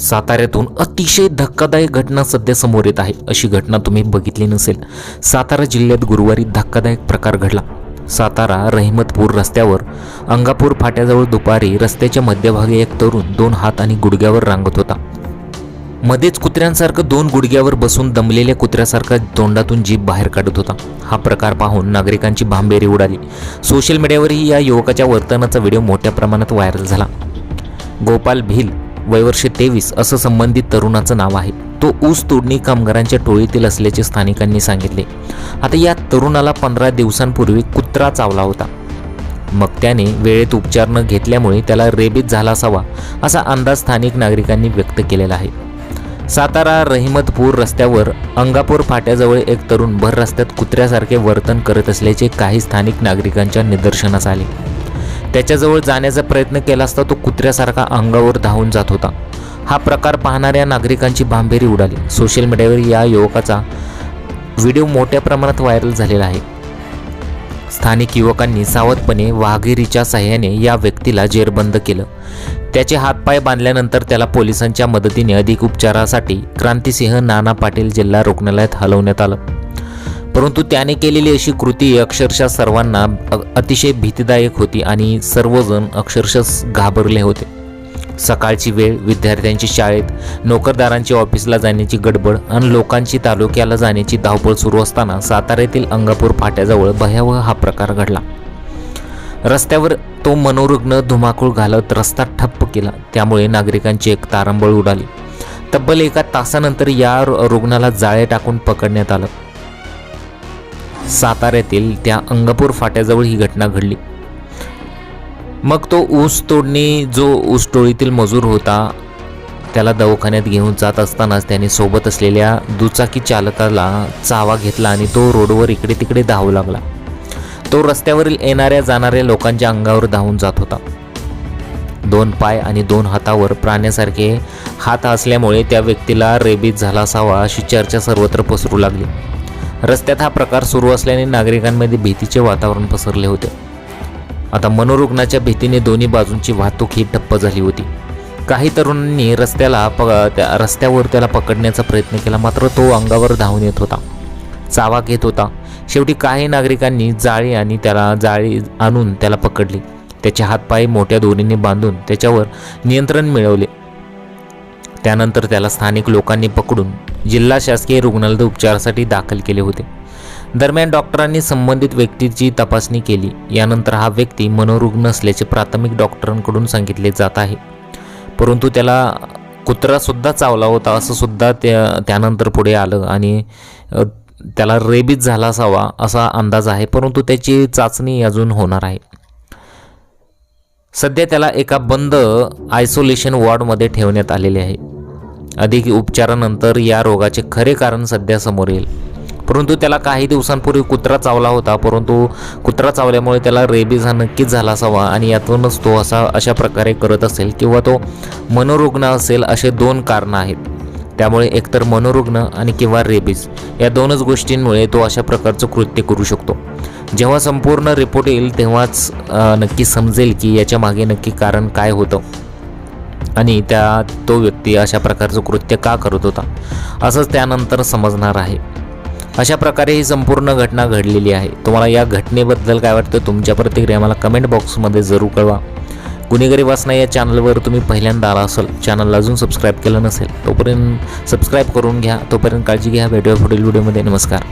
साताऱ्यातून अतिशय धक्कादायक घटना सध्या समोर येत आहे. अशी घटना तुम्ही बघितली नसेल. सातारा जिल्ह्यात गुरुवारी धक्कादायक प्रकार घडला. सातारा रहिमतपूर रस्त्यावर अंगापूर फाट्याजवळ दुपारी रस्त्याच्या मध्यभागी एक तरुण दोन हात आणि गुडघ्यावर रांगत होता. मध्येच कुत्र्यांसारखं दोन गुडघ्यावर बसून दमलेल्या कुत्र्यासारखा तोंडातून जीभ बाहेर काढत होता. हा प्रकार पाहून नागरिकांची भांबेरी उडाली. सोशल मीडियावरही या युवकाच्या वर्तनाचा व्हिडिओ मोठ्या प्रमाणात व्हायरल झाला. गोपाल भिल वयवर्षे तेवीस असं संबंधित तरुणाचं नाव आहे. तो ऊस तोडणी कामगारांच्या टोळीतील असल्याचे स्थानिकांनी सांगितले. आता या तरुणाला पंधरा दिवसांपूर्वी कुत्रा चावला होता. मग त्याने वेळेत उपचार न घेतल्यामुळे त्याला रेबीज झाला असावा असा अंदाज स्थानिक नागरिकांनी व्यक्त केलेला आहे. सातारा रहिमतपूर रस्त्यावर अंगापूर फाट्याजवळ एक तरुण भर रस्त्यात कुत्र्यासारखे वर्तन करत असल्याचे काही स्थानिक नागरिकांच्या निदर्शनास आले. त्याच्याजवळ जाण्याचा प्रयत्न केला असता तो कुत्र्यासारखा अंगावर धावून जात होता. हा प्रकार पाहणाऱ्या नागरिकांची भांबेरी उडाली. सोशल मीडियावर या युवकाचा व्हिडिओ मोठ्या प्रमाणात व्हायरल झालेला आहे. स्थानिक युवकांनी सावधपणे वाघिरीच्या सहाय्याने या व्यक्तीला जेरबंद केलं. त्याचे हातपाय बांधल्यानंतर त्याला पोलिसांच्या मदतीने अधिक उपचारासाठी क्रांतिसिंह नाना पाटील जिल्हा रुग्णालयात हलवण्यात आलं. परंतु त्याने केलेली अशी कृती अक्षरशः सर्वांना अतिशय भीतीदायक होती आणि सर्वजण अक्षरशः घाबरले होते. सकाळची वेळ विद्यार्थ्यांची शाळेत नोकरदारांची ऑफिसला जाण्याची गडबड आणि लोकांची तालुक्याला जाण्याची धावपळ सुरू असताना साताऱ्यातील अंगापूर फाट्याजवळ भयावह हा प्रकार घडला. रस्त्यावर तो मनोरुग्ण धुमाकूळ घालत रस्ता ठप्प केला. त्यामुळे नागरिकांची एक तारंबळ उडाली. तब्बल एका तासानंतर या रु- रुग्णाला जाळे टाकून पकडण्यात आलं. साताऱ्यातील त्या अंगापूर फाट्याजवळ ही घटना घडली. मग तो ऊस तोडणी जो ऊस टोळीतील मजूर होता त्याला दवाखान्यात घेऊन जात असतानाच त्याने सोबत असलेल्या दुचाकी चालकाला चावा घेतला आणि तो रोडवर इकडे तिकडे धावू लागला. तो रस्त्यावरील येणाऱ्या जाणाऱ्या लोकांच्या अंगावर धावून जात होता. दोन पाय आणि दोन हातावर प्राण्यासारखे हात असल्यामुळे त्या व्यक्तीला रेबीज झाला असावा अशी चर्चा सर्वत्र पसरू लागली. रस्त्यात हा प्रकार सुरू असल्याने नागरिकांमध्ये भीतीचे वातावरण पसरले होते. आता मनोरुग्णाच्या भीतीने दोन्ही बाजूंची वाहतूक ही ठप्प झाली होती. काही तरुणांनी रस्त्याला प त्या रस्त्यावर त्याला पकडण्याचा प्रयत्न केला मात्र तो अंगावर धावून येत होता. चावा घेत होता. शेवटी काही नागरिकांनी जाळी आणि त्याला जाळी आणून त्याला पकडली. त्याचे हातपाय मोठ्या दोरीने बांधून त्याच्यावर नियंत्रण मिळवले. त्यानंतर त्याला स्थानिक लोकांनी पकडून जिल्हा शासकीय रुग्णालयात उपचारासाठी दाखल केले होते. दरम्यान डॉक्टरांनी संबंधित व्यक्तीची तपासणी केली. यानंतर हा व्यक्ती मनोरुग्ण असल्याचे प्राथमिक डॉक्टरांकडून सांगितले जात आहे. परंतु त्याला कुत्रासुद्धा चावला होता असं सुद्धा त्या त्यानंतर पुढे आलं आणि त्याला रेबीज झाला असावा असा अंदाज आहे परंतु त्याची चाचणी अजून होणार आहे. सध्या त्याला एका बंद आयसोलेशन वॉर्डमध्ये ठेवण्यात आलेले आहे. अधिक उपचारानंतर या रोगाचे खरे कारण सध्या समोर येईल. परंतु त्याला काही दिवसांपूर्वी कुत्रा चावला होता परंतु कुत्रा चावल्यामुळे त्याला रेबीज हा नक्कीच झाला असावा आणि यातूनच तो असा अशा प्रकारे करत असेल किंवा तो मनोरुग्ण असेल असे दोन कारणं आहेत. त्यामुळे एकतर मनोरुग्ण आणि किंवा रेबीज या दोनच गोष्टींमुळे तो अशा प्रकारचं कृत्य करू शकतो. जेव्हा संपूर्ण रिपोर्ट येईल तेव्हाच नक्की समजेल की याच्या मागे नक्की कारण काय होतं. आणि त्या तो व्यक्ती अशा प्रकारचं कृत्य का करत होता असंच त्यानंतर समजणार आहे. अशा प्रकारे ही संपूर्ण घटना घडलेली आहे. तुम्हाला या घटनेबद्दल काय वाटतं तुमच्या प्रतिक्रिया मला कमेंट बॉक्समध्ये जरूर कळवा. गुन्हेगारी वासना या चॅनलवर तुम्ही पहिल्यांदा आला असाल चॅनलला अजून सबस्क्राईब केलं नसेल तोपर्यंत सबस्क्राईब करून घ्या तोपर्यंत काळजी घ्या. भेटूया पुढील व्हिडिओमध्ये. नमस्कार.